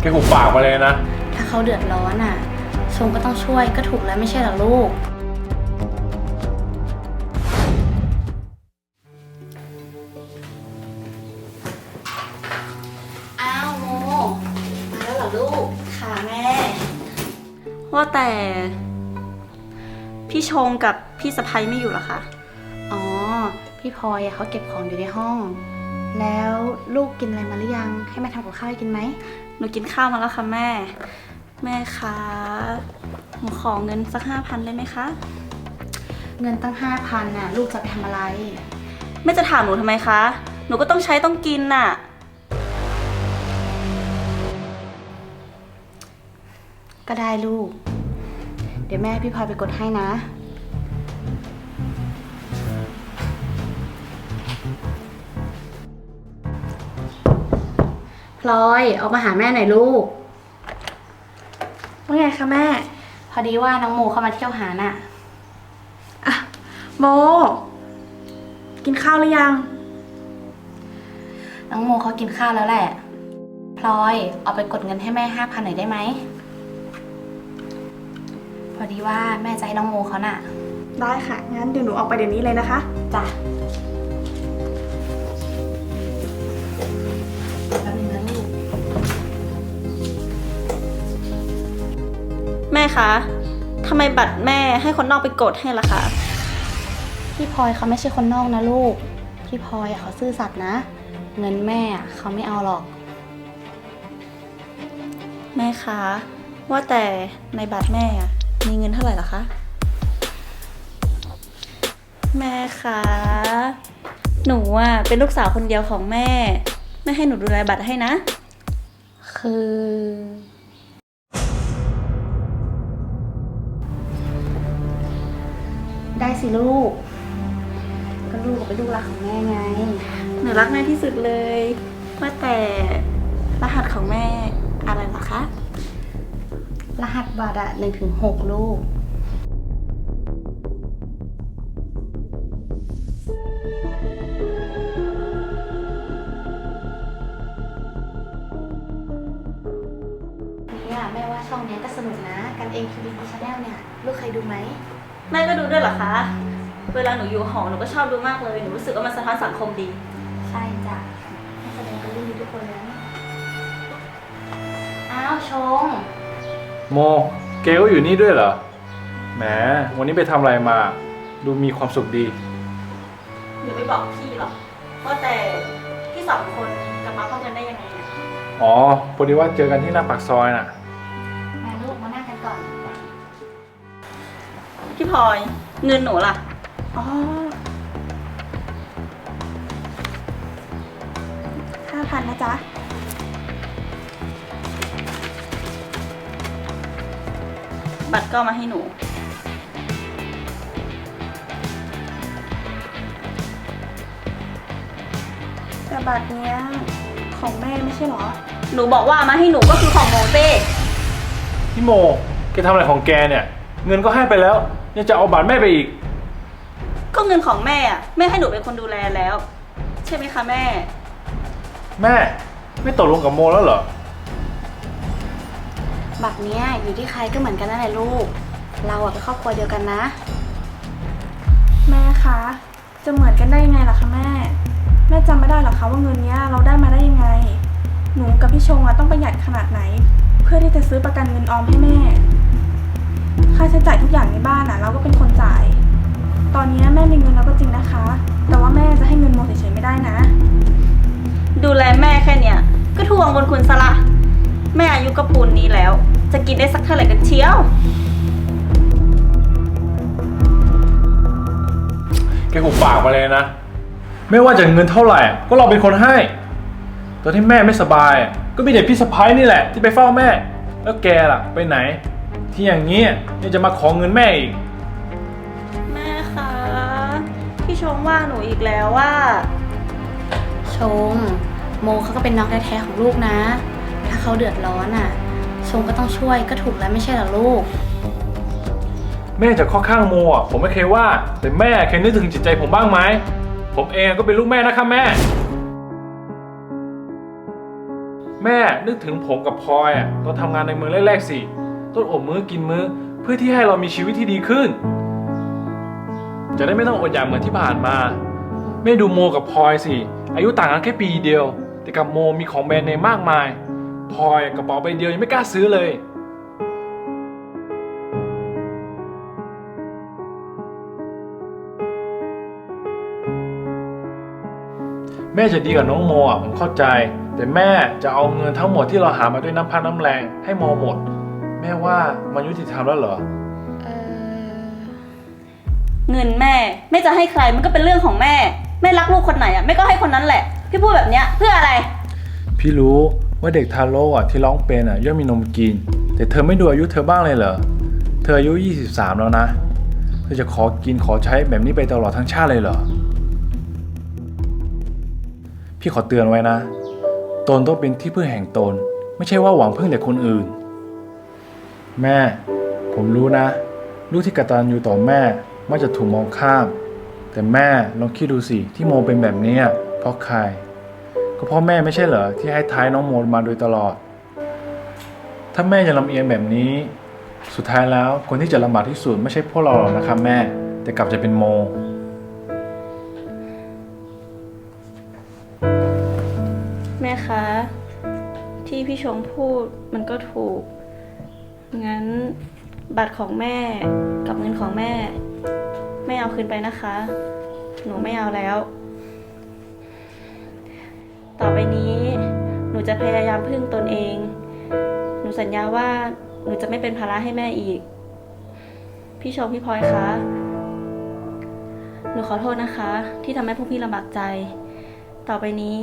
แกหุบปากมาเลยนะ ถ้าเขาเดือดร้อนอะชมก็ต้องช่วยก็ถูกแล้วไม่ใช่เหรอลูก อ้าวโม มาแล้วเหรอลูก ค่ะแม่ ว่าแต่พี่ชงกับพี่สะพ้ยไม่อยู่เหรอคะ อ๋อ พี่พลอยอะเขาเก็บของอยู่ในห้อง แล้วลูกกินอะไรมาหรือยัง ให้แม่ทำกับข้าวให้กินไหม หนูกินข้าวมาแล้วค่ะแม่ แม่คะหนูขอเงินสักห้าพันได้ไหมคะ เงินตั้งห้าพันน่ะ ลูกจะไปทำอะไร แม่จะถามหนูทำไมคะ หนูก็ต้องใช้ต้องกินน่ะ ก็ได้ลูก เดี๋ยวแม่ให้พี่พลอยไปกดให้นะ พลอยออกมาหาแม่หน่อยลูก ว่าไงคะแม่ พอดีว่าน้องโมเข้ามาเที่ยวหาน่ะอะโม กินข้าวหรือยัง น้องโมเขากินข้าวแล้วแหละ พลอยเอาไปกดเงินให้แม่ห้าพันหน่อยได้ไหม พอดีว่าแม่จะให้น้องโมเขาน่ะ ได้ค่ะ งั้นเดี๋ยวหนูออกไปเดี๋ยวนี้เลยนะคะ จ้ะ คะทำไมบัตรแม่ให้คนนอกไปกดให้ล่ะคะพี่พลอยเขาไม่ใช่คนนอกนะลูก พี่พลอยอะเขาซื่อสัตย์นะ เงินแม่อะเขาไม่เอาหรอก แม่คะว่าแต่ในบัตรแม่อะมีเงินเท่าไหร่ล่ะคะแม่คะหนูอะเป็นลูกสาวคนเดียวของแม่แม่ให้หนูดูแลบัตรให้นะ คือ ได้สิลูก ก็ลูกก็เป็นลูกรักของแม่ไง หนูรักแม่ที่สุดเลย ว่าแต่รหัสของแม่อะไรล่ะคะ รหัสบัตรอะหนึ่งถึงหกลูก เนี่ยแม่ว่าช่องเนี้ยก็สนุกนะ กันเองทีวีชาแนลเนี่ย ลูกเคยดูไหม แม่ก็ดูด้วยเหรอคะ เวลาหนูอยู่หอหนูก็ชอบดูมากเลย หนูรู้สึกว่ามันสะท้อนสังคมดี ใช่จ้ะนักแสดงก็รู้ทุกคนแล้วเนี่ยอ้าวชง โมแกก็อยู่นี่ด้วยเหรอ แหม วันนี้ไปทำอะไรมา ดูมีความสุขดี หนูไม่บอกพี่หรอกว่าแต่พี่สองคนกลับมาพร้อมกันได้ยังไงอะอ๋อ พอดีว่าเจอกันที่หน้าปากซอยน่ะ พี่พลอยเงินหนูล่ะ อ๋อห้าพันนะจ๊ะ บัตรก็มาให้หนู แต่บัตรเนี้ยของแม่ไม่ใช่เหรอ หนูบอกว่าเอามาให้หนูก็คือของโมเซ่พี่โม แกทำอะไรของแกเนี่ย เงินก็ให้ไปแล้วยังจะเอาบัตรแม่ไปอีก ก็เงินของแม่อะแม่ให้หนูเป็นคนดูแลแล้ว ใช่ไหมคะแม่ แม่ ไม่ตกลงกับโมแล้วเหรอ บัตรเนี้ยอยู่ที่ใครก็เหมือนกันนั่นแหละลูก เราอะเป็นครอบครัวเดียวกันนะ แม่คะ จะเหมือนกันได้ยังไงล่ะคะแม่ แม่จำไม่ได้หรอคะว่าเงินเนี้ยเราได้มาได้ยังไง หนูกับพี่ชงอะต้องประหยัดขนาดไหน เพื่อที่จะซื้อประกันเงินออมให้แม่ ค่าใช้จ่ายทุกอย่างในบ้านอะเราก็เป็นคนจ่าย ตอนเนี้ยแม่มีเงินแล้วก็จริงนะคะ แต่ว่าแม่จะให้เงินโมเฉยๆไม่ได้นะ ดูแลแม่แค่เนี้ยก็ทวงบนคุณสละแม่อายุกระปูนนี้แล้ว จะกินได้สักเท่าไหร่กันเชียว แกหุบปากมาเลยนะ ไม่ว่าจะเงินเท่าไหร่ ก็เราเป็นคนให้ ตอนที่แม่ไม่สบาย ก็มีแต่พี่สะพ้ายนี่แหละ ที่ไปเฝ้าแม่ แล้วแกล่ะ ไปไหน ที่อย่างนี้ยังจะมาขอเงินแม่อีก แม่คะพี่ชมว่าหนูอีกแล้วว่าชงโมเขาก็เป็นน้องแท้ๆของลูกนะ ถ้าเขาเดือดร้อนอะชงก็ต้องช่วยก็ถูกแล้วไม่ใช่เหรอลูก แม่จะข้อข้างโมอะผมไม่เคยว่า แต่แม่เคยนึกถึงจิตใจผมบ้างไหม ผมเองก็เป็นลูกแม่นะครับแม่แแม่นึกถึงผมกับพลอยอะตอนทำงานในเมืองแรกๆสิ ต้นอดมื้อกินมื้อ เพื่อที่ให้เรามีชีวิตที่ดีขึ้น จะได้ไม่ต้องอดอยากเหมือนที่ผ่านมาแม่ดูโมกับพลอยสิอายุต่างกันแค่ปีเดียว แต่กับโมมีของแบรนด์เนมมากมายพลอยกระเป๋าใบเดียวยังไม่กล้าซื้อเลยแม่จะดีกับน้องโมอะผมเข้าใจ แต่แม่จะเอาเงินทั้งหมดที่เราหามาด้วยน้ำพักน้ำแรงให้โมหมด ม่ว่ามันยุติธรรมแล้วเหรอ เออเงินแม่ แม่จะให้ใครมันก็เป็นเรื่องของแม่ แม่รักลูกคนไหนอะแม่ก็ให้คนนั้นแหละ พี่พูดแบบเนี้ยเพื่ออะไร พี่รู้ว่าเด็กทารกอะที่ร้องเป็นอะย่อมมีนมกิน แต่เธอไม่ดูอายุเธอบ้างเลยเหรอ เธออายุ 23 แล้วนะ เธอจะขอกินขอใช้แบบนี้ไปตลอดทั้งชาติเลยเหรอ พี่ขอเตือนไว้นะ ตนต้องเป็นที่พึ่งแห่งตน ไม่ใช่ว่าหวังพึ่งแต่คนอื่น แม่ ผมรู้นะ ลูกที่กระตัญญูต่อแม่มักจะถูกมองข้าม แต่แม่ลองคิดดูสิที่โมเป็นแบบนี้เพราะใคร ก็เพราะแม่ไม่ใช่เหรอที่ให้ท้ายน้องโมมาโดยตลอด ถ้าแม่จะลำเอียงแบบนี้ สุดท้ายแล้วคนที่จะลำบากที่สุดไม่ใช่พวกเราหรอกนะครับแม่ แต่กลับจะเป็นโมแม่คะ ที่พี่ชมพูดมันก็ถูก งั้นบัตรของแม่กับเงินของแม่ ไม่เอาคืนไปนะคะ หนูไม่เอาแล้ว ต่อไปนี้ หนูจะพยายามพึ่งตนเอง หนูสัญญาว่าหนูจะไม่เป็นภาระให้แม่อีก พี่ชมพี่พลอยคะหนูขอโทษนะคะ ที่ทำให้พวกพี่ลำบากใจ ต่อไปนี้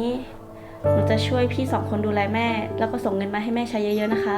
หนูจะช่วยพี่สองคนดูแลแม่ แล้วก็ส่งเงินมาให้แม่ใช้เยอะๆนะคะ